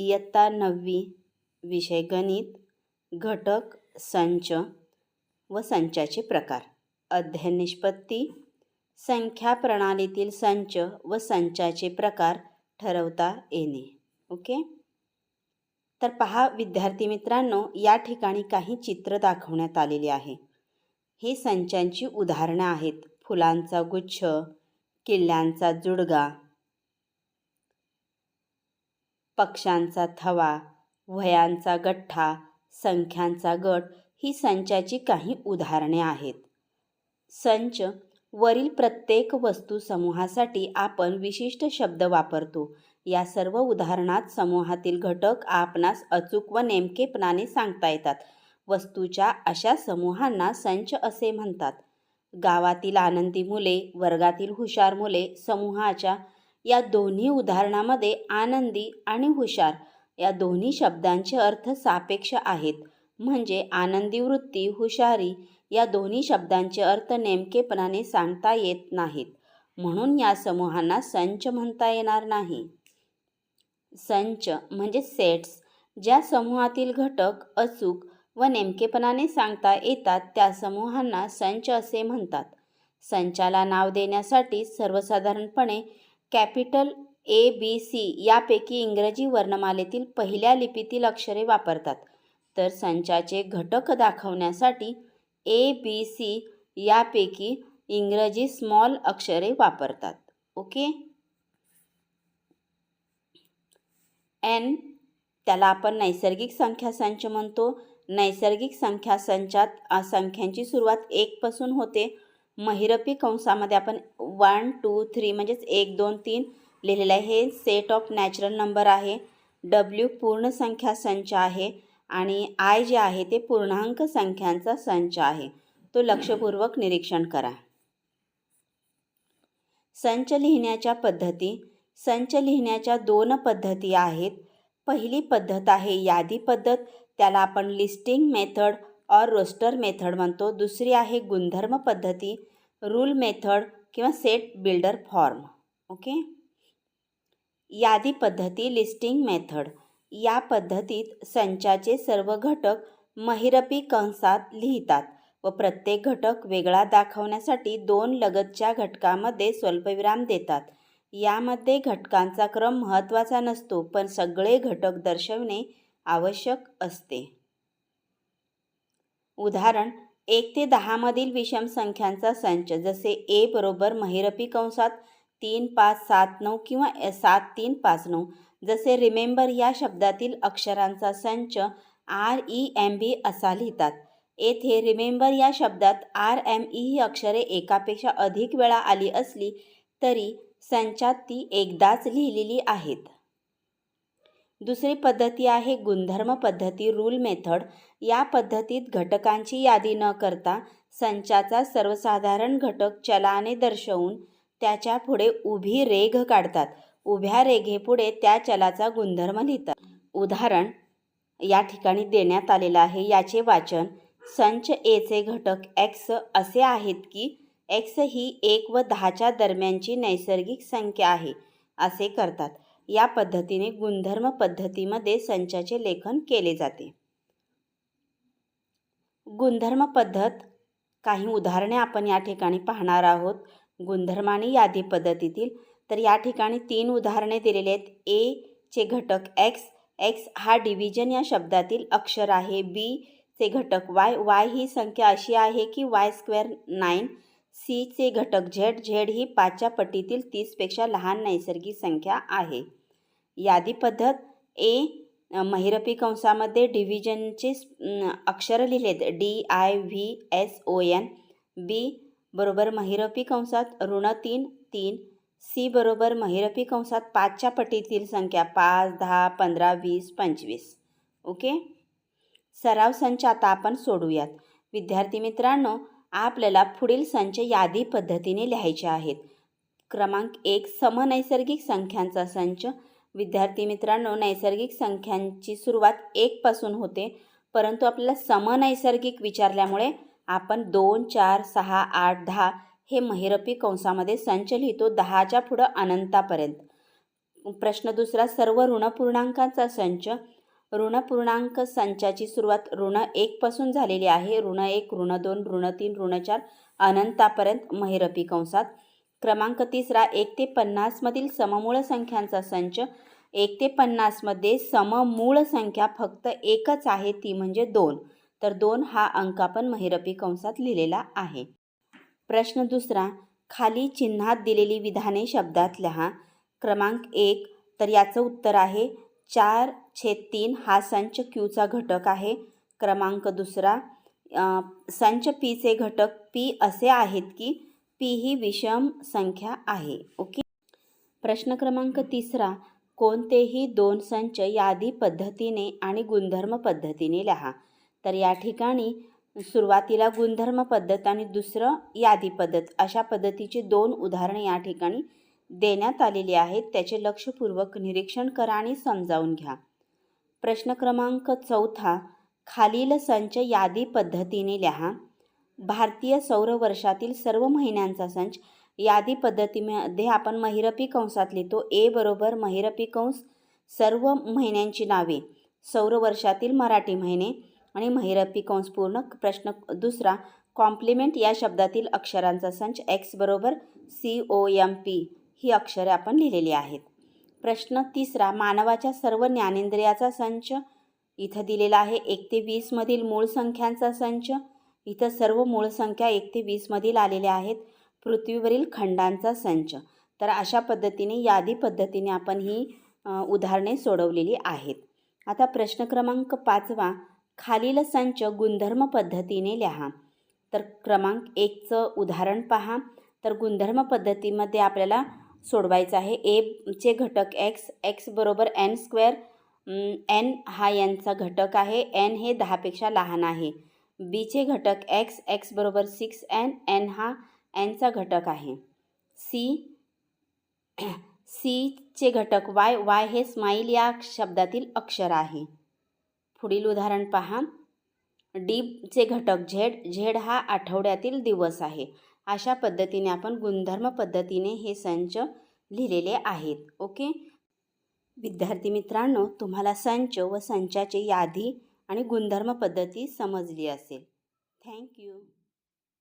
इयत्ता नववी विषय गणित घटक संच व संचाचे प्रकार. अध्ययन निष्पत्ती संख्या प्रणालीतील संच व संचाचे प्रकार ठरवता येणे. ओके? तर पहा विद्यार्थी मित्रांनो या ठिकाणी काही चित्र दाखवण्यात आलेली आहे. हे संचांची उदाहरणं आहेत. फुलांचा गुच्छ किल्ल्यांचा जुडगा पक्ष्यांचा थवा वयांचा गठ्ठा संख्यांचा गट ही संचाची काही उदाहरणे आहेत. संच वरील प्रत्येक वस्तू समूहासाठी आपण विशिष्ट शब्द वापरतो. या सर्व उदाहरणात समूहातील घटक आपणास अचूक व नेमकेपणाने सांगता येतात. वस्तूच्या अशा समूहांना संच असे म्हणतात. गावातील आनंदी मुले वर्गातील हुशार मुले समूहाच्या या दोन्ही उदाहरणामध्ये आनंदी आणि हुशार या दोन्ही शब्दांचे अर्थ सापेक्ष आहेत. म्हणजे आनंदी वृत्ती हुशारी या दोन्ही शब्दांचे अर्थ नेमकेपणाने सांगता येत नाहीत. म्हणून या समूहांना संच म्हणता येणार नाही. संच म्हणजे सेट्स ज्या समूहातील घटक अचूक व नेमकेपणाने सांगता येतात त्या समूहांना संच असे म्हणतात. संचाला नाव देण्यासाठी सर्वसाधारणपणे कॅपिटल ए बी सी यापैकी इंग्रजी वर्णमालेतील पहिल्या लिपीतील अक्षरे वापरतात. तर संचाचे घटक दाखवण्यासाठी ए बी सी यापैकी इंग्रजी स्मॉल अक्षरे वापरतात. ओके? एन त्याला आपण नैसर्गिक संख्या संच म्हणतो. नैसर्गिक संख्या संचात संख्यांची सुरुवात एकपासून होते. महिरपी कंसामध्ये आपण वन टू थ्री म्हणजेच एक दोन तीन लिहिलेलं आहे. हे सेट ऑफ नॅचरल नंबर आहे. डब्ल्यू पूर्ण संख्या संच आहे आणि आय जे आहे ते पूर्णांक संख्यांचा संच आहे. तो लक्षपूर्वक निरीक्षण करा. संच लिहिण्याच्या पद्धती. संच लिहिण्याच्या दोन पद्धती आहेत. पहिली पद्धत आहे यादी पद्धत. त्याला आपण listing method or roster method म्हणतो. दुसरी आहे गुणधर्म पद्धती. रूल मेथड किंवा सेट बिल्डर फॉर्म ओके? यादी पद्धती लिस्टिंग मेथड. या पद्धतीत संचाचे सर्व घटक महिरपी कंसात लिहितात व प्रत्येक घटक वेगळा दाखवण्यासाठी दोन लगतच्या घटकामध्ये स्वल्पविराम देतात. यामध्ये घटकांचा क्रम महत्त्वाचा नसतो पण सगळे घटक दर्शवणे आवश्यक असते. उदाहरण एक ते दहामधील विषम संख्यांचा संच जसे ए बरोबर महिरपी कंसात तीन पाच सात नऊ किंवा सात तीन पाच नऊ. जसे रिमेंबर या शब्दातील अक्षरांचा संच आर ई एम बी असा लिहितात. येथे रिमेंबर या शब्दात आर एम ई ही अक्षरे एकापेक्षा अधिक वेळा आली असली तरी संचात ती एकदाच लिहिलेली आहेत. दुसरी पद्धती आहे गुणधर्म पद्धती रूल मेथड या पद्धतीत घटकांची यादी न करता संचाचा सर्वसाधारण घटक चलाने दर्शवून त्याच्या पुढे उभी रेघ काढतात. उभ्या रेघेपुढे त्या चलाचा गुणधर्म लिहितात. उदाहरण या ठिकाणी देण्यात आलेलं आहे याचे वाचन संच एचे घटक एक्स असे आहेत की एक्स ही एक व दहाच्या दरम्यानची नैसर्गिक संख्या आहे असे करतात. या पद्धतीने गुणधर्म पद्धतीमध्ये संचाचे लेखन केले जाते. गुणधर्म पद्धत काही उदाहरणे आपण या ठिकाणी पाहणार आहोत. गुणधर्म आणि यादी पद्धतीतील तर या ठिकाणी तीन उदाहरणे दिलेली आहेत. ए चे घटक एक्स एक्स हा डिव्हिजन या शब्दातील अक्षर आहे. बी चे घटक वाय वाय ही संख्या अशी आहे की वाय स्क्वेअर नाईन सीचे घटक झेड झेड ही पाचच्या पटीतील तीसपेक्षा लहान नैसर्गिक संख्या आहे. यादी पद्धत ए महिरपी कंसामध्ये डिव्हिजनचे अक्षर लिहिलेत. D I V S O N. B बरोबर महिरपी कंसात ऋण तीन तीन. सी बरोबर महिरपी कंसात पाचच्या पटीतील संख्या पाच दहा पंधरा वीस पंचवीस. ओके? सराव संच आता आपण सोडूयात. विद्यार्थी मित्रांनो आपल्याला पुढील संच यादी पद्धतीने लिहायचे आहेत. क्रमांक एक समनैसर्गिक संख्यांचा संच. विद्यार्थी मित्रांनो नैसर्गिक संख्यांची सुरुवात एकपासून होते. परंतु आपल्याला समनैसर्गिक विचारल्यामुळे आपण दोन चार सहा आठ दहा हे महिरपी कंसामध्ये संच लिहितो दहाच्या पुढं अनंतापर्यंत. प्रश्न दुसरा सर्व ऋणपूर्णांकांचा संच. ऋणपूर्णांक संचाची सुरुवात ऋण एकपासून झालेली आहे. ऋण एक ऋण दोन ऋण तीन ऋण चार अनंतापर्यंत महिरपी कंसात. क्रमांक तिसरा एक ते पन्नासमधील सममूळ संख्यांचा संच. एक ते पन्नासमध्ये सममूळ संख्या फक्त एकच आहे ती म्हणजे दोन. तर दोन हा अंक आपण महिरपी कंसात लिहिलेला आहे. प्रश्न दुसरा खाली चिन्हात दिलेली विधाने शब्दात लिहा क्रमांक एक तर याचं उत्तर आहे चार छेद तीन हा संच क्यूचा घटक आहे. क्रमांक दुसरा संच पीचे घटक पी असे आहेत की पी ही विषम संख्या आहे. ओके? प्रश्न क्रमांक तिसरा कोणतेही दोन संच यादी पद्धतीने आणि गुणधर्म पद्धतीने लिहा. तर या ठिकाणी सुरुवातीला गुणधर्म पद्धत आणि दुसरं यादी पद्धत अशा पद्धतीची दोन उदाहरणे या ठिकाणी देण्यात आलेली आहेत. त्याचे लक्षपूर्वक निरीक्षण करा आणि समजावून घ्या. प्रश्न क्रमांक चौथा खालील संच यादी पद्धतीने लिहा. भारतीय सौर वर्षातील सर्व महिन्यांचा संच यादी पद्धतीमध्ये आपण महिरपी कंसात लिहितो. ए बरोबर महिरपी कंस सर्व महिन्यांची नावे. सौर वर्षातील मराठी महिने आणि महिरपी कंस पूर्ण प्रश्न दुसरा. कॉम्प्लिमेंट या शब्दातील अक्षरांचा संच एक्स बरोबर सी ओ एम पी ही अक्षरे आपण लिहिलेली आहेत. प्रश्न तिसरा. मानवाच्या सर्व ज्ञानेंद्रियाचा संच इथं दिलेला आहे. एक ते वीसमधील मूळ संख्यांचा संच. इथं सर्व मूळ संख्या एक ते वीसमधील आलेल्या आहेत. पृथ्वीवरील खंडांचा संच. तर अशा पद्धतीने यादी पद्धतीने आपण ही उदाहरणे सोडवलेली आहेत. आता प्रश्न क्रमांक पाचवा खालील संच गुणधर्म पद्धतीने लिहा. तर क्रमांक एकचं उदाहरण पहा. तर गुणधर्म पद्धतीमध्ये आपल्याला सोडवायचं आहे. एचे घटक एक्स एक्स बरोबर एन स्क्वेअर एन हा यांचा घटक आहे. एन हे दहापेक्षा लहान आहे. बीचे घटक एक्स एक्स बरोबर सिक्स एन एन हा एनचा घटक आहे. सी सीचे घटक वाय वाय हे स्माईल या शब्दातील अक्षर आहे. पुढील उदाहरण पहा. डीचे घटक झेड झेड हा आठवड्यातील दिवस आहे. अशा पद्धतीने आपण गुणधर्म पद्धतीने हे संच लिहिलेले आहेत. ओके? विद्यार्थी मित्रांनो तुम्हाला संच व संचाची यादी आणि गुणधर्म पद्धती समजली असेल. थँक्यू